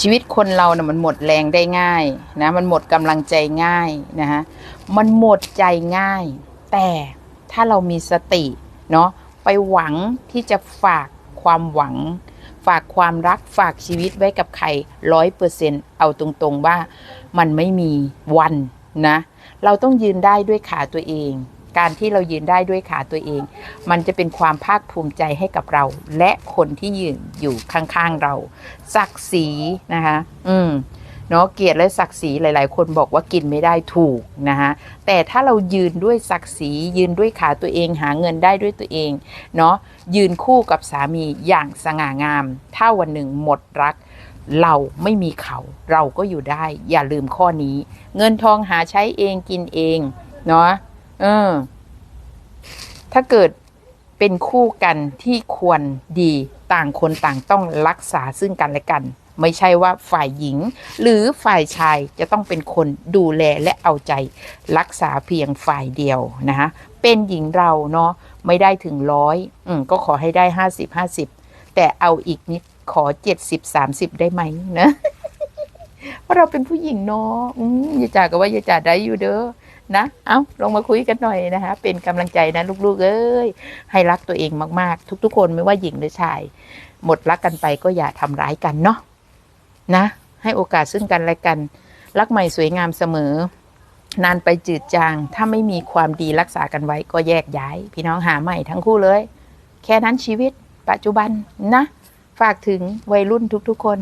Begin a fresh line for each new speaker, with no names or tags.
ชีวิตคนเรานะ่ะมันหมดแรงได้ง่ายนะมันหมดกำลังใจง่ายนะฮะมันหมดใจง่าย แต่ถ้าเรามีสติเนาะไปหวังที่จะฝากความหวัง ฝากความรักฝากชีวิตไว้กับใครร้อยเปอร์เซ็นเอาตรงๆว่ามันไม่มีวันนะ เราต้องยืนได้ด้วยขาตัวเอง การที่เรายืนได้ด้วยขาตัวเอง มันจะเป็นความภาคภูมิใจให้กับเรา และคนที่ยืนอยู่ข้างๆเรา ศักดิ์ศรีนะคะ อืมเนาะเกียรติและศักดิ์ศรีหลาย ๆ คนบอกว่ากินไม่ได้ถูกนะคะแต่ถ้าเรายืนด้วยศักดิ์ศรียืนด้วยขาตัวเองหาเงินได้ด้วยตัวเองเนาะยืนคู่กับสามีอย่างสง่างาม ถ้าวันหนึ่งหมดรัก เราไม่มีเขาเราก็อยู่ได้ อย่าลืมข้อนี้ เงินทองหาใช้เองกินเองเนาะ เออ ถ้าเกิดเป็นคู่กันที่ควรดีต่างคนต่างต้องรักษาซึ่งกันและกัน ไม่ใช่ว่าฝ่ายหญิง หรือฝ่ายชายจะต้องเป็นคนดูแลและเอาใจ รักษาเพียงฝ่ายเดียวนะคะเป็นหญิงเราเนาะไม่ได้ถึงร้อยอืมก็ขอให้ได้ห้าสิบห้าสิบแต่เอาอีกนิดขอเจ็ดสิบสามสิบได้ไหมนะ เพราะเราเป็นผู้หญิงเนาะอืมอย่าจาก็ว่าอย่าจ่าได้อยู่เด้อ นะ เอาลงมาคุยกันหน่อยนะคะ เป็นกำลังใจนะลูกๆ เอ้ย ให้รักตัวเองมากๆ ทุกๆ คนไม่ว่าหญิงหรือชาย หมดรักกันไปก็อย่าทำร้ายกันเนาะ นะ ให้โอกาสซึ่งกันและกัน รักใหม่สวยงามเสมอ นานไปจืดจาง ถ้าไม่มีความดีรักษากันไว้ก็แยกย้าย พี่น้องหาใหม่ทั้งคู่เลย แค่นั้นชีวิตปัจจุบันนะ ฝากถึงวัยรุ่นทุกๆ คน